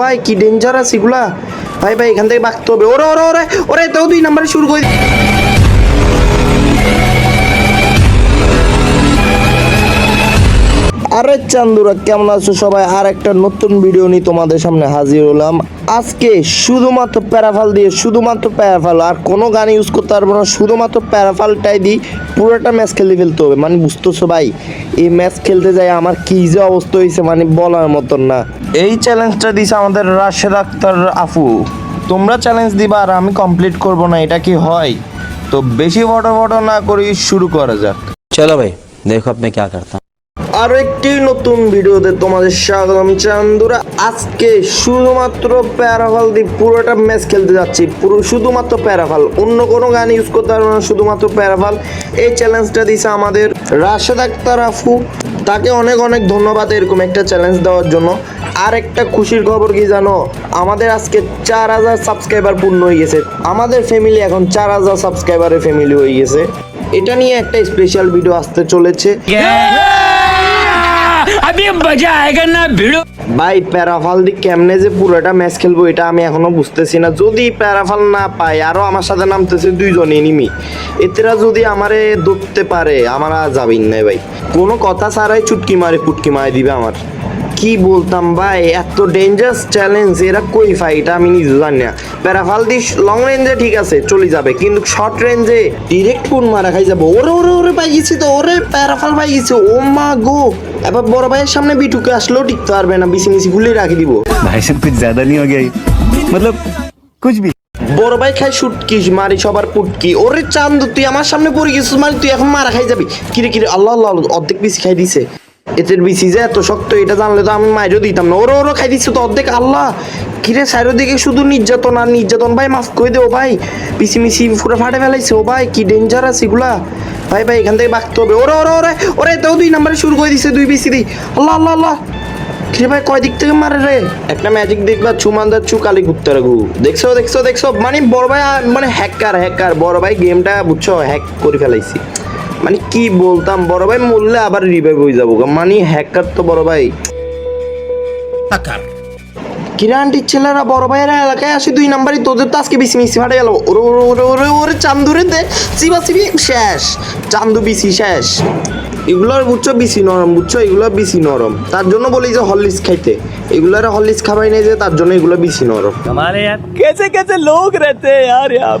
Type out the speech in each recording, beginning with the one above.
ভাই, কি ডেঞ্জারাস এগুলা। ভাই ভাই, এখান থেকে বাঁকতে হবে। ওরে ওরে ওরে ওরে তো দুই নাম্বারে শুরু করে আরে চান্দুরা, কেমন আছো সবাই? আর একটা নতুন ভিডিও নিয়ে তোমাদের সামনে হাজির হলাম। আজকে শুধুমাত্র প্যারাফাল দিয়ে শুধুমাত্র প্যারাফাল আর কোনো গান ইউজ করতে পারবো না শুধুমাত্র প্যারাফালটাই দিই পুরোটা ম্যাচ খেলে ফেলতে হবে মানে বুঝতেছো ভাই এই ম্যাচ খেলতে যাই আমার কি যে অবস্থা হয়েছে মানে বলার মতন না এই চ্যালেঞ্জটা দিছে আমাদের রাশেদ আক্তার আফু তোমরা চ্যালেঞ্জ দিবা আর আমি কমপ্লিট করব না এটা কি হয় তো বেশি ফটো ফটো না করি শুরু করা যাক चलो भाई देखो अब मैं क्या करता हूँ আরও একটি নতুন ভিডিওতে তোমাদের স্বাগতম চান্দুরা। আজকে শুধুমাত্র প্যারাফল দিয়ে পুরোটা ম্যাচ খেলতে যাচ্ছি। পুরো শুধুমাত্র প্যারাফল অন্য কোনো গান ইউজ করতে পারব না, শুধুমাত্র প্যারাফল এই চ্যালেঞ্জটা দিছে আমাদের রাশেদ আক্তার আফু। তাকে অনেক অনেক ধন্যবাদ এরকম একটা চ্যালেঞ্জ দেওয়ার জন্য। আর একটা খুশির খবর কি জানো? আমাদের আজকে চার হাজার সাবস্ক্রাইবার পূর্ণ হয়ে গেছে। আমাদের ফ্যামিলি এখন চার হাজার সাবস্ক্রাইবারের ফ্যামিলি হয়ে গেছে। এটা নিয়ে একটা স্পেশাল ভিডিও আসতে চলেছে। अभी मजा आएगा ना भिड़ो ভাই প্যারাফাল দি কেমনে যে পুরোটা ম্যাচ খেলবো এটা আমি এখনো বুঝতেছি না যদি প্যারাফাল না পাই আরো আমার সাথে নামতেছে দুইজন এনিমি এতেরা যদি আমারে ধরতে পারে আমার আর যাবেন না ভাই কোনো কথা ছাড়াই চুটকি মারে পুটকি মারে দিবে আমার কি বলতাম ভাই এত ডেঞ্জারাস চ্যালেঞ্জ এরা কই ফাই এটা আমি নিজে জানি না প্যারাফাল দি লং রেঞ্জে ঠিক আছে চলে যাবে কিন্তু শর্ট রেঞ্জে ডিরেক্ট কোন মারা খাই যাবো ওরে ওরে ওরে পাই গেছি তো ওরে প্যারাফাল পাই গেছি ও মা গো এবার বড় ভাইয়ের সামনে বিটুকে আসলেও টিকতে পারবে না বিসি মিসি খুলে রাখি দিব। ভাই সব কিছু জ্যাদা নিয়ে গে মতলব কুছ ভি বড় ভাই খাই সুটকিস মারি সবার পুটকি। ওরে চান্দু তুই আমার সামনে পড়ে গেছিস মানে তুই এখন মারা খাই যাবি। কিরে কিরে আল্লাহ আল্লাহ অর্ধেক বিসি খাই দিছে। এতের বিসি যে এত শক্ত, এটা জানলে তো আমি মাইরও দিতাম না। ওরও ওরও খাই দিচ্ছে তো অর্ধেক। আল্লাহ, কিরে সাইরো দিকে শুধু নির্যাতন আর নির্যাতন। ভাই, মাফ করে দে ও ভাই। পিসি মিসি পুরো ফাটে ফেলাইছে ও ভাই, কি ডেঞ্জারাস এগুলা। ভাই ভাই, এখান থেকে বাঁকতে হবে। ওরে ওরে ওরে ওরে তাও দুই নাম্বারে শুরু করে দিছে দুই বিসি দি। আল্লাহ আল্লাহ আল্লাহ। কিরে ভাই, কয় দিক থেকে মারে রে? একটা ম্যাজিক দেখবা চুমান্দার চু কালি কুত্তার গু দেখছ দেখছ দেখছ? মানে বড় ভাই মানে হ্যাকার হ্যাকার বড় ভাই গেমটা বুঝছ হ্যাক করে ফেলাইছি। মানে কি বলতাম? বড় ভাই মরলে আবার রিভাইভ হয়ে যাব মানে হ্যাকার তো বড় ভাই। কিরান্টির ছেলেরা বড় ভাইয়েরা এলাকায় আসি দুই নাম্বারই তোদের তো আজকে বিসি মিসি ফাটে গেল। ওরে ওরে ওরে ওরে ওরে চান্দুরে দে। সিবা সিবি শেষ। চান্দু বিসি শেষ। এগুলোর বুঝছ বিসি নরম বুঝছ? এগুলো বিসি নরম। তার জন্য বলি যে হরলিক্স খাইতে। এগুলোর হরলিক্স খাবাই নেই যে তার জন্য এগুলো বিসি নরম। আমারে কেসে কেসে লোক রেতে ইয়ার ইয়ার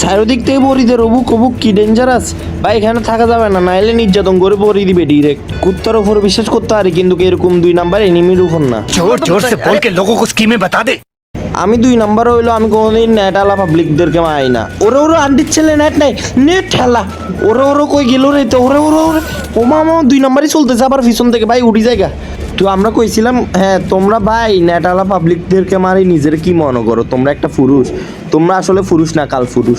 সাইরদিক থেকে বড়িদের রবু অবুক কি ডেঞ্জারাস বা এখানে থাকা যাবে না নাইলে নির্যাতন করে বড়ি দিবে ডিরেক্ট কুত্তার উপর বিশ্বাস করতে পারি কিন্তু এরকম দুই নাম্বার এনিমির উপর না। জোর জোর সে বলকে কো স্কিমে বাতা দে। আমি দুই নাম্বার হইল আমি কোনোদিন নেট আলা পাবলিকদেরকে মাই না। ওরে ওরে আন্টির ছেলে নেট নাই। নেট ঠেলা। ওরে ওরে কই গেল রে? তো ওরে ওরে ওরে। ও দুই নাম্বারই চলতেছে আবার পিছন থেকে ভাই উঠি জায়গা তো আমরা কইছিলাম হ্যাঁ তোমরা ভাই নেট আলা পাবলিকদেরকে মারি, নিজের কি মনে করো? তোমরা একটা পুরুষ, তোমরা আসলে পুরুষ না কাল পুরুষ?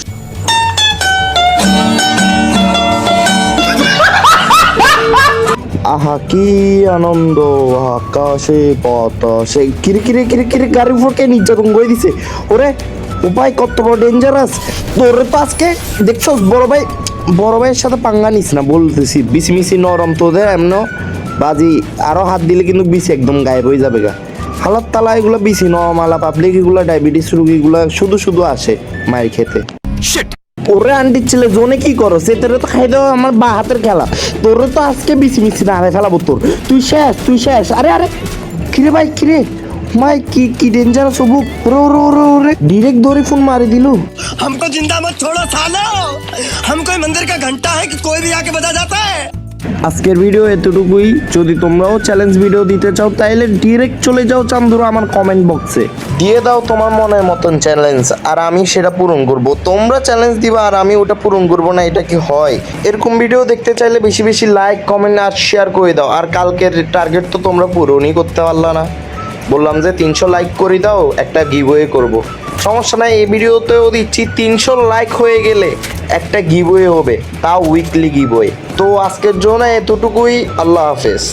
আহা, কি আনন্দ, আকাশে বাতাসে। কিরে কিরে কিরে কিরে গাড়ি ফোরকে নির্যাতন করে দিছে? ওরে উপায় কত বড় ডেঞ্জারাস তোর তো আজকে দেখছ বড় ভাই? বড় ভাইয়ের সাথে পাঙ্গা নিস না বলতেছি বিসি মিসি নরম তোদের এমন বাজি আরও হাত দিলে কিন্তু বিসি একদম গায়েব হয়ে যাবে গা। হালাত তালা এগুলো বিসি নরমালা পাবলিক এগুলো ডায়াবেটিস রুগীগুলো শুধু শুধু আসে মায়ের খেতে। ওরে আন্টির ছেলে জোনে কি করো? সে তোরে তো খাই দাও আমার বা হাতের খেলা। তোরে তো আজকে বিসি মিসি না ফেলাবো তোর। তুই শেষ তুই শেষ। আরে আরে! কিরে ভাই কিরে? মাই কি কি ডেঞ্জারাস হবু ওরে ওরে ওরে ওরে ডিরেক্ট ধরে ফোন মারি দিলু हमको जिंदा मत छोड़ो सालो हम कोई मंदिर का घंटा है कि कोई भी आके बजा जाता है আজকের ভিডিও এতটুকুই যদি তোমরাও চ্যালেঞ্জ ভিডিও দিতে চাও তাইলে ডিরেক্ট চলে যাও চান্দুরা আমার কমেন্ট বক্সে দিয়ে দাও তোমার মনের মতন চ্যালেঞ্জ আর আমি সেটা পূরণ করব তোমরা চ্যালেঞ্জ দিবা আর আমি ওটা পূরণ করব না এটা কি হয় এরকম ভিডিও দেখতে চাইলে বেশি বেশি লাইক কমেন্ট আর শেয়ার করে দাও আর কালকের টার্গেট তো তোমরা পূরণই করতে পারলা না বললাম যে তিনশো লাইক করে দাও, একটা গিভওয়ে করব। সমস্যা নাই, এই ভিডিওতেও দিচ্ছি তিনশো লাইক হয়ে গেলে একটা গিভওয়ে হবে, তাও উইকলি গিভওয়ে তো আজকের জন্য এতটুকুই, আল্লাহ হাফেজ।